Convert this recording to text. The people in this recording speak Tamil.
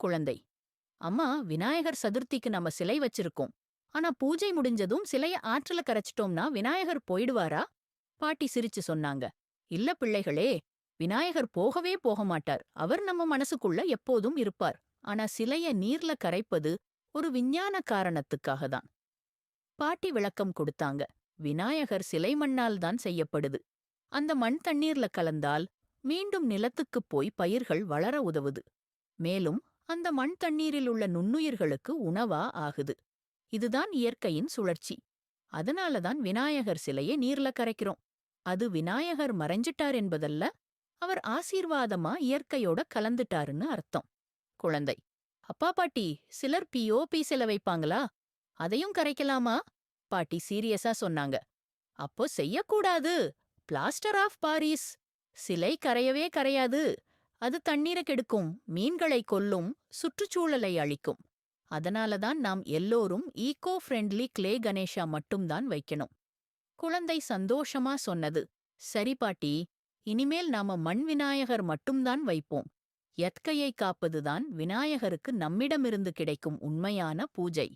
குழந்தை. அம்மா விநாயகர் சதுர்த்திக்கு நம்ம சிலை வச்சிருக்கோம். ஆனா பூஜை முடிஞ்சதும் சிலைய ஆற்றுல கரைச்சிட்டோம்னா விநாயகர் போயிடுவாரா? பாட்டி சிரிச்சு சொன்னாங்க. இல்ல பிள்ளைகளே விநாயகர் போகவே போக மாட்டார் அவர் நம்ம மனசுக்குள்ள எப்போதும் இருப்பார். ஆனா சிலைய நீர்ல கரைப்பது ஒரு விஞ்ஞான காரணத்துக்காக தான். பாட்டி விளக்கம் கொடுத்தாங்க. விநாயகர் சிலை மண்ணால் தான் செய்யப்படுது. அந்த மண் தண்ணீர்ல கலந்தால் மீண்டும் நிலத்துக்குப் போய் பயிர்கள் வளர உதவுது. மேலும் அந்த மண் தண்ணீரில் உள்ள நுண்ணுயிர்களுக்கு உணவா ஆகுது. இதுதான் இயற்கையின் சுழற்சி. அதனாலதான் விநாயகர் சிலையை நீர்ல கரைக்கிறோம். அது விநாயகர் மறைஞ்சிட்டார் என்பதல்ல அவர் ஆசீர்வாதமா இயற்கையோட கலந்துட்டாருன்னு அர்த்தம். குழந்தை. அப்பா பாட்டி சிலர் பிஓபி சில வைப்பாங்களா? அதையும் கரைக்கலாமா? பாட்டி சீரியஸா சொன்னாங்க. அப்போ செய்யக்கூடாது. Plaster of Paris. சிலை கரையவே கரையாது. அது தண்ணீரை கெடுக்கும் மீன்களை கொல்லும் சுற்றுச்சூழலை அழிக்கும். அதனாலதான் நாம் எல்லோரும் ஈகோ ஃப்ரெண்ட்லி கிளே கணேஷா மட்டும்தான் வைக்கணும். குழந்தை சந்தோஷமா சொன்னது. சரி பாட்டி இனிமேல் நாம மண் விநாயகர் மட்டும்தான் வைப்போம். எத்கையை காப்பதுதான் விநாயகருக்கு நம்மிடமிருந்து கிடைக்கும் உண்மையான பூஜை.